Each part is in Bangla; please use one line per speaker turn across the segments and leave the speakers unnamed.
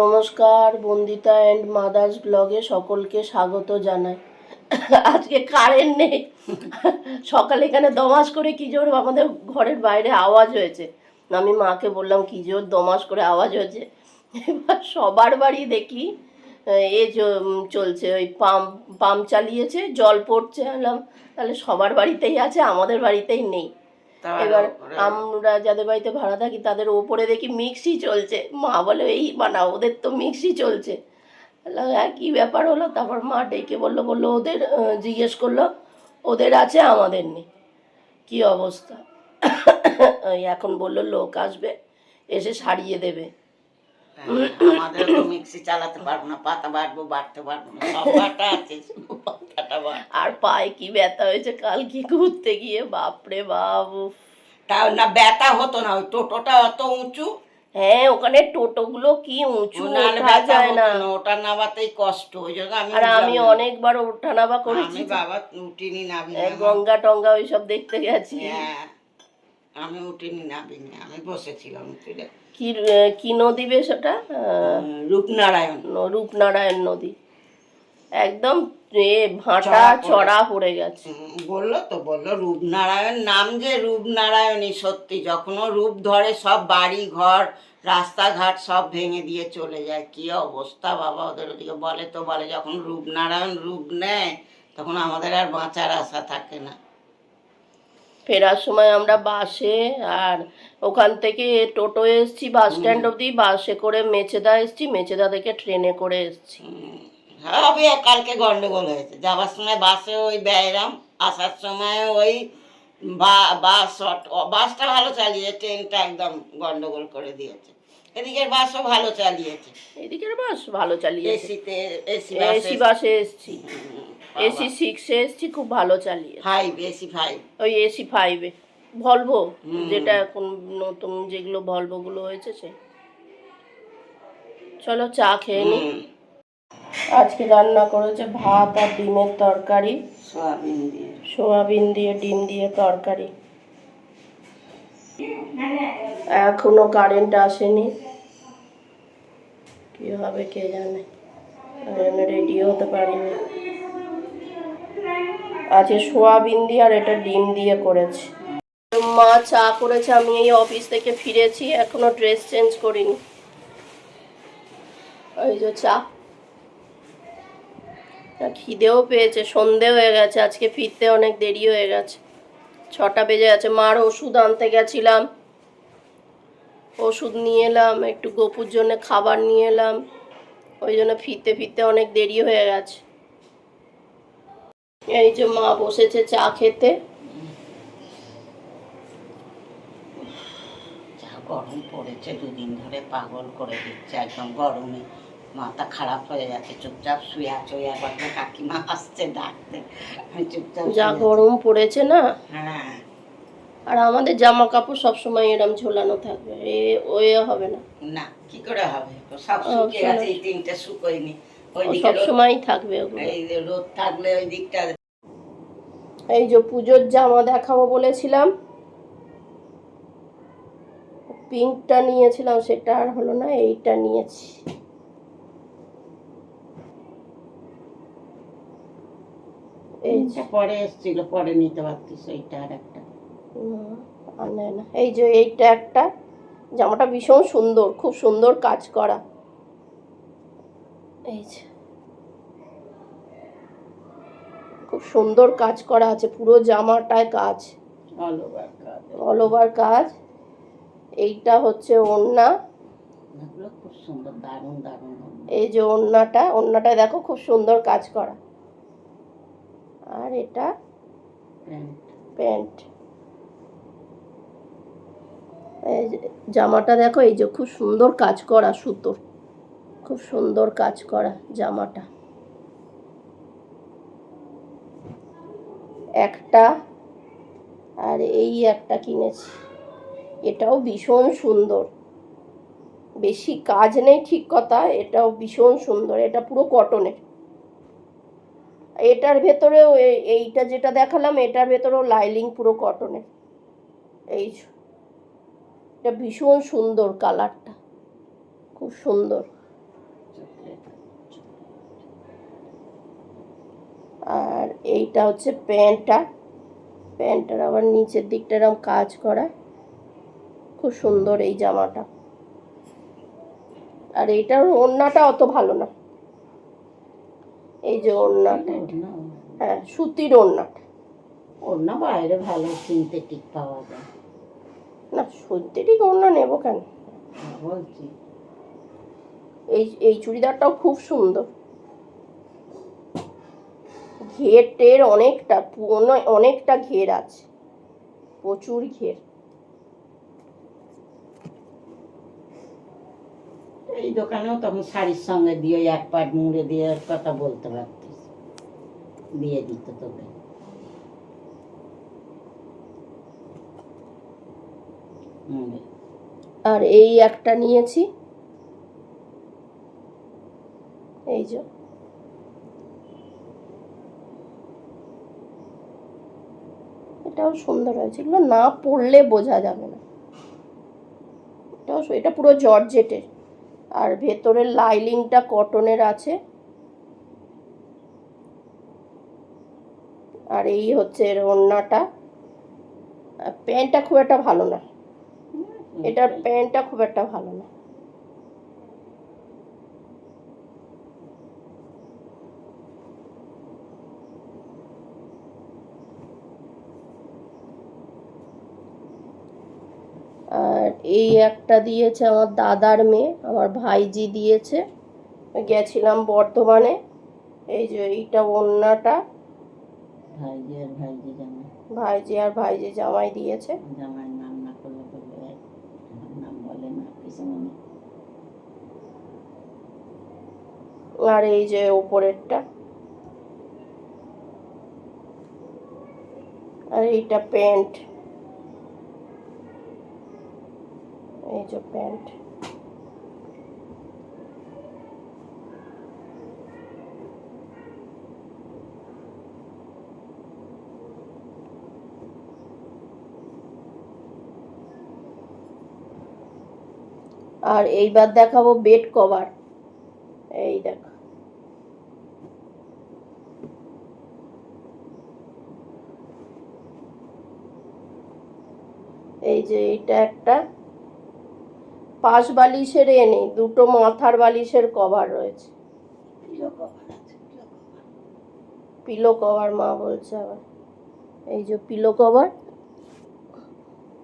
নমস্কার, বন্দিতা অ্যান্ড মাদার্স ব্লগে সকলকে স্বাগত জানাই। আজকে কারেন্ট নেই। সকালে এখানে দমাস করে কি জোর আমাদের ঘরের বাইরে আওয়াজ হয়েছে। আমি মাকে বললাম, কি জোর দমাস করে আওয়াজ হয়েছে। এবার সবার বাড়ি দেখি, এ চলছে, ওই পাম্প পাম্প চালিয়েছে, জল পড়ছে। বললাম, তাহলে সবার বাড়িতেই আছে, আমাদের বাড়িতেই নেই। এবার আমরা যাদের বাড়িতে ভাড়া থাকি তাদের ওপরে দেখি মিক্সি চলছে। মা বলে এই বানাও ওদের তো মিক্সি চলছে। হ্যাঁ কী ব্যাপার হলো? তারপর মা ডেকে বলল বলল ওদের জিজ্ঞেস করল ওদের আছে আমাদের নেই। কী অবস্থা? এখন বলল লোক আসবে এসে সারিয়ে দেবে।
হ্যাঁ, আমাদের তো মিক্সি চালাতে পারব না পাতা বাটবো বাটতে পারব না সব বাটা আছে।
আর পায়ে কি ব্যথা হয়েছে? কাল কি ঘুরতে গিয়ে বাপরে বাবু
তাও না ব্যথা হতো না ওই টোটোটা অত উঁচু?
হ্যাঁ ওখানে টোটোগুলো কি উঁচু ওঠা যায় না।
না ওটা নামাতেই কষ্ট ওই জন্য আমি
আর আমি
না।
অনেকবার ওঠানামা করেছি।
বাবা উঠিনি
এই গঙ্গা টঙ্গা ওইসব দেখতে গেছি।
হ্যাঁ আমি উঠিনি নাবিনি আমি বসেছিলাম
কি কি নদী বেশ ওটা?
রূপনারায়ণ।
রূপনারায়ণ নদী। একদম ভাটা
চড়া পড়ে।
গেছে।
বলল তো বলল রূপনারায়ণ নাম যে রূপনারায়ণই সত্যি যখন রূপ ধরে সব বাড়ি ঘর রাস্তাঘাট সব ভেঙে দিয়ে চলে যায়। কি অবস্থা বাবা ওদের ওদিকে? বলে তো বলে যখন রূপনারায়ণ রূপ নেয় তখন আমাদের আর বাঁচার আশা থাকে না।
ফেরার সময় আমরা বাসে আর ওখান থেকে টোটো এসছি বাস স্ট্যান্ড অবধি। বাসে করে মেচেদা এসছি মেচেদা থেকে ট্রেনে করে এসছি।
হবে কালকে গন্ডগোল হয়েছে। যাওয়ার সময় বাসে ওই ব্যয়রাম আসার সময় ওই বাস বাসটা ভালো চালিয়েছে ট্রেনটা একদম গন্ডগোল করে দিয়েছে। এদিকের বাসও ভালো চালিয়েছে।
এদিকের বাস ভালো চালিয়েছে।
এসিতে এসি
এসি বাসে এসছি। এসি সিক্সে এসছি খুব ভালো চালিয়ে
ফাইভ এসি ফাইভ
ওই এসি ফাইভে ভলভো। যেটা এখন নতুন যেগুলো ভলভোগুলো হয়েছে সে। চলো চা খেয়ে নি। আজকে রান্না করেছে ভাত আর ডিমের তরকারি।
সোয়াবিন দিয়ে।
সোয়াবিন দিয়ে ডিম দিয়ে তরকারি। এখনও কারেন্ট আসেনি। কি হবে কে জানে? রেডিও হতে পারিনি। আজকে সোয়াবিন দিয়ে আর এটা ডিম দিয়ে করেছে। মা চা করেছে আমি এই অফিস থেকে ফিরেছি এখনও ড্রেস চেঞ্জ করিনি। ওই যে চা। খিদেও পেয়েছে সন্ধে হয়ে গেছে, আজকে ফিরতে অনেক দেরি হয়ে গেছে। ছটা বেজে গেছে, মার ওষুধ আনতে গেছিলাম। ওষুধ নিয়ে এলাম, একটু গপুর জন্য খাবার নিয়ে এলাম। ওই জন্য ফিরতে ফিরতে অনেক দেরি হয়ে গেছে। এই যে মা বসেছে চা খেতে।
গরম পড়েছে, দুদিন ধরে পাগল করে দিচ্ছে, একদম গরমে। মাথা খারাপ হয়ে যাচ্ছে চুপচাপ শুয়ে আছে ওই একবার কাকিমা আসছে ডাকতে। চুপচাপ
যা গরম পড়েছে না?
হ্যাঁ।
আর আমাদের জামা কাপড় সবসময় এরম ঝোলানো থাকবে এ ওয়ে হবে না।
না কি করে হবে? সব শুকিয়ে গেছে এই তিনটে শুকোয়নি।
সবসময়ই থাকবে
এই রোদ থাকলে ওই দিকটা
এই যে পুজোর জামা দেখাবো বলেছিলাম। পিঙ্কটা নিয়েছিলাম সেটা আর হলো না এইটা নিয়েছি। এই
পরে এসেছিল পরে নিতে পারতিস এইটা আর একটা।
না। এই যে এইটা একটা জামাটা ভীষণ সুন্দর খুব সুন্দর কাজ করা। এই যে। খুব সুন্দর কাজ করা আছে পুরো জামাটায় কাজ।
অল ওভার কাজ।
এইটা হচ্ছে ওড়না।
এগুলো খুব সুন্দর দারুণ দারুণ।
এই যে ওড়নাটা ওড়নাটায় দেখো খুব সুন্দর কাজ করা। এটা
প্যান্ট।
এই জামাটা দেখো এই যে খুব সুন্দর কাজ করা সুতোর খুব সুন্দর কাজ করা জামাটা। একটা আর এই একটা কিনেছি। এটাও ভীষণ সুন্দর। বেশি কাজ নেই ঠিক কথা এটাও ভীষণ সুন্দর এটা পুরো কটনের এটার ভেতরেও এইটা যেটা দেখালাম, এটার ভেতরেও লাইলিং পুরো কটনের এই এটা ভীষণ সুন্দর কালারটা। খুব সুন্দর। আর এইটা হচ্ছে প্যান্টটা। প্যান্টটার আবার নিচের দিকটা এরকম কাজ করা। খুব সুন্দর এই জামাটা। আর এইটার ওড়নাটা অত ভালো না। এই যে ওড়নাটা
ওড়না
হ্যাঁ সুতির ওড়নাটা
ওড়না বাইরে ভালো সিনথেটিক পাওয়া যায়।
না সুতিরই ওড়না নেব কেন?
বলছি।
এই এই চুড়িদারটাও খুব সুন্দর। ঘের টের অনেকটা পুরনো- অনেকটা ঘের আছে। প্রচুর ঘের।
এই দোকানেও তখন শাড়ির সঙ্গে দিয়ে এক পাট মুড়ে দিয়ে কথা বলতে পারতিস। দিয়ে দিত তোকে।
আর এই একটা নিয়েছি। এই যে। এটাও সুন্দর হয়েছে। এগুলো না পরলে বোঝা যাবে না। এটাও এটা পুরো জর্জেটের। আর ভেতরের লাইলিংটা কটনের আছে। আর এই হচ্ছে এর ওড়নাটা। প্যান্টটা খুব একটা ভালো না। এটার প্যান্টটা খুব একটা ভালো না আর এই একটা দিয়েছে আমার দাদার মেয়ে আমার ভাইজি দিয়েছে। গেছিলাম বর্ধমানে। এই যে এইটা ওড়নাটা।
ভাইজি আর ভাইজি জামা
ভাইজি আর ভাইজি জামাই দিয়েছে।
জামাইয়ের নাম না করলে বলবে নাম বলে না কিছু মনে
আর এই যে ওপরেরটা। আর এইটা প্যান্ট। এই যে প্যান্ট আর এইবার দেখাবো বেড কভার এই দেখো। এই যে এটা একটা পাশ বালিশের এ নেই দুটো মাথার বালিশের কভার রয়েছে।
পিলো কভার
মা বলছে আবার। এই যে পিলো কভার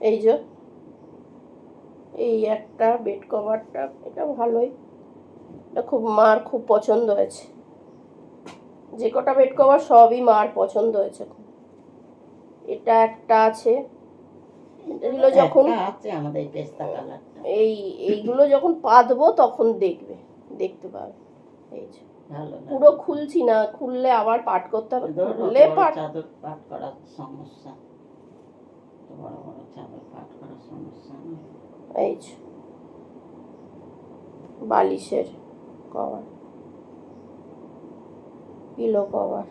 এই যে এই একটা বেড কভারটা এটা ভালোই। এটা খুব মার খুব পছন্দ হয়েছে। যে কটা বেড কভার সবই মার পছন্দ হয়েছে। এটা একটা আছে। এটা এগুলো যখন
আছে আমাদের পেস্তা কালারটা
এই এইগুলো যখন পাতবো তখন দেখবে দেখতে পাবে। এই যে। পুরো খুলছি না খুললে আবার পাট করতে হবে খুললে পাট
পাট করার সমস্যা। বড় বড় চাদর পাট করার সমস্যা
এই যে। বালিশের কভার। Pillow cover.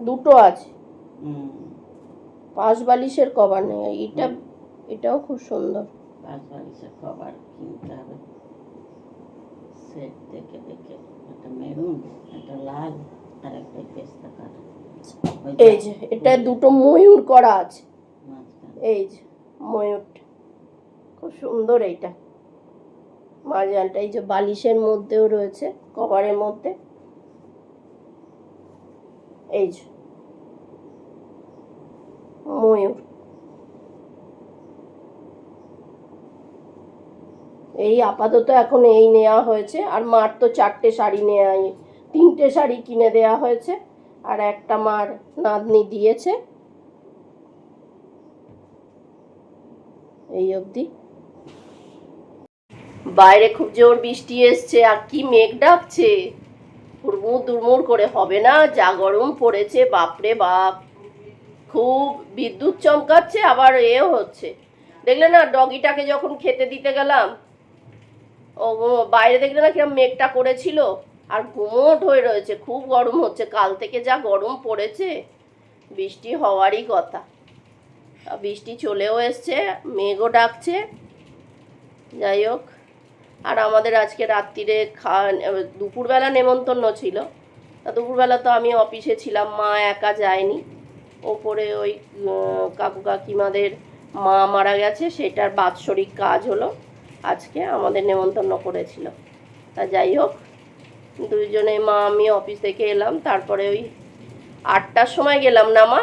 দুটো আছে। পাঁচ বালিশের কভার নেই। এটা এটাও খুব সুন্দর।
পাঁচ বালিশের কভার কিনতে হবে। সেট দেখে দেখে একটা মেরুন একটা লাল আর একটা পেস্তা কালার
এই যে এটা দুটো ময়ূর করা আছে। এই যে ময়ূরটা। খুব সুন্দর এইটা। মাঝানটা এই যে বালিশের মধ্যেও রয়েছে কভারের মধ্যে। এই যে। ময়ূর। এই আপাতত এখন এই নেওয়া হয়েছে, আর মার তো চারটে শাড়ি নেওয়া তিনটে শাড়ি কিনে দেওয়া হয়েছে, আর একটা মার নাতনি দিয়েছে। এই অবধি। বাইরে খুব জোর বৃষ্টি এসছে, আর কি মেঘ ডাকছে। হুড়মুড় দুর্মুড় করে হবে না, যা গরম পড়েছে, বাপরে বাপ। খুব বিদ্যুৎ চমকাচ্ছে, আবার এও হচ্ছে। দেখলে না, ডগিটাকে যখন খেতে দিতে গেলাম ও বাইরে দেখলে না কিরম মেঘটা করেছিল। আর ঘুমোট হয়ে রয়েছে, খুব গরম হচ্ছে। কাল থেকে যা গরম পড়েছে, বৃষ্টি হওয়ারই কথা। বৃষ্টি চলেও এসছে, মেঘও ডাকছে। যাই হোক, আর আমাদের আজকে রাত্রিরে খা, দুপুরবেলা নেমন্তন্ন ছিল। তা দুপুরবেলা তো আমি অফিসে ছিলাম, মা একা যায়নি। ওপরে ওই কাকু কাকিমাদের মা মারা গেছে, সেটার বাৎসরিক কাজ হলো। আজকে আমাদের নেমন্তন্ন করেছিল। তা যাই হোক, দুইজনে মা, আমি অফিস থেকে এলাম, তারপরে ওই আটটার সময় গেলাম না মা?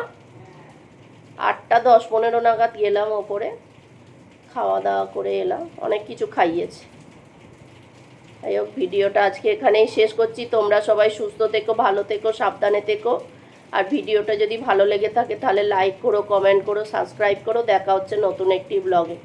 আটটা দশ পনেরো নাগাদ গেলাম ওপরে, খাওয়া দাওয়া করে এলাম, অনেক কিছু খাইয়েছে। যাই হোক, ভিডিওটা আজকে এখানেই শেষ করছি। তোমরা সবাই সুস্থ থেকো, ভালো থেকো, সাবধানে থেকো। আর ভিডিওটা যদি ভালো লেগে থাকে, তাহলে লাইক করো কমেন্ট করো সাবস্ক্রাইব করো। দেখা হচ্ছে নতুন একটি ব্লগে